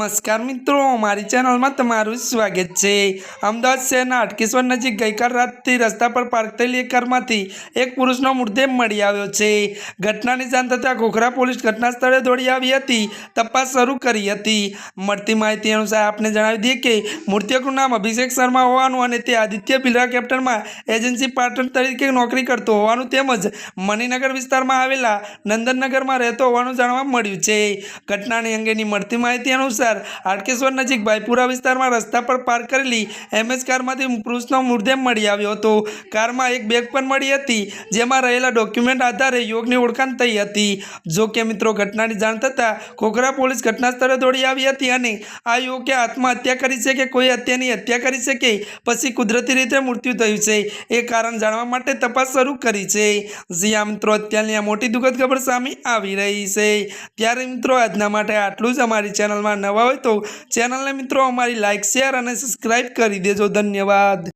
નમસ્કાર મિત્રો, મારી ચેનલમાં તમારું સ્વાગત છે. અમદાવાદ શહેરના અટકેશ્વર નજીક ગઈકાલ રાતથી રસ્તા પર પાર્ક થયેલી એક કારમાંથી એક પુરુષનો મૃતદેહ મળી આવ્યો છે. ઘટનાની જાણ થતાં ઘોઘરા પોલીસ ઘટના સ્થળે દોડી આવી હતી, તપાસ શરૂ કરી હતી. મળતી માહિતી અનુસાર આપને જણાવી દઈએ કે મૃતકનું નામ અભિષેક શર્મા હોવાનું અને તે આદિત્ય બિરલા કેપ્ટનમાં એજન્સી પાર્ટનર તરીકે નોકરી કરતો હોવાનું તેમજ મણિનગર વિસ્તારમાં આવેલા નંદનનગરમાં રહેતો હોવાનું જાણવા મળ્યું છે. ઘટનાની અંગેની મળતી માહિતી અનુસાર હાટકેશ્વર નજીક ભાઈપુરા વિસ્તારમાં રસ્તા પર પાર્ક કરેલી એમએસ કારમાંથી પુરુષનો મૃતદેહ મળી આવ્યો હતો. કારમાં એક બેગ પણ મળી હતી, જેમાં રહેલા ડોક્યુમેન્ટ આધારે યોગની ઓળખાણ થઈ હતી. જો કે મિત્રો, ઘટનાની જાણ થતાં ખોખરા પોલીસ ઘટના સ્થળે દોડી આવી હતી અને આ યુવકે આત્મહત્યા કરી છે કે કોઈ હત્યાની હત્યા કરી છે કે પછી કુદરતી રીતે મૃત્યુ થયું છે, એ કારણ જાણવા માટે તપાસ શરૂ કરી છે. જ્યાં મિત્રો, અત્યારની આ મોટી દુઃખદ ખબર સામે આવી રહી છે. ત્યારે મિત્રો, આજના માટે આટલું જ. અમારી ચેનલમાં નવા હોય તો ચેનલને મિત્રો અમારી લાઇક શેર અને સબસ્ક્રાઈબ કરી દેજો. ધન્યવાદ.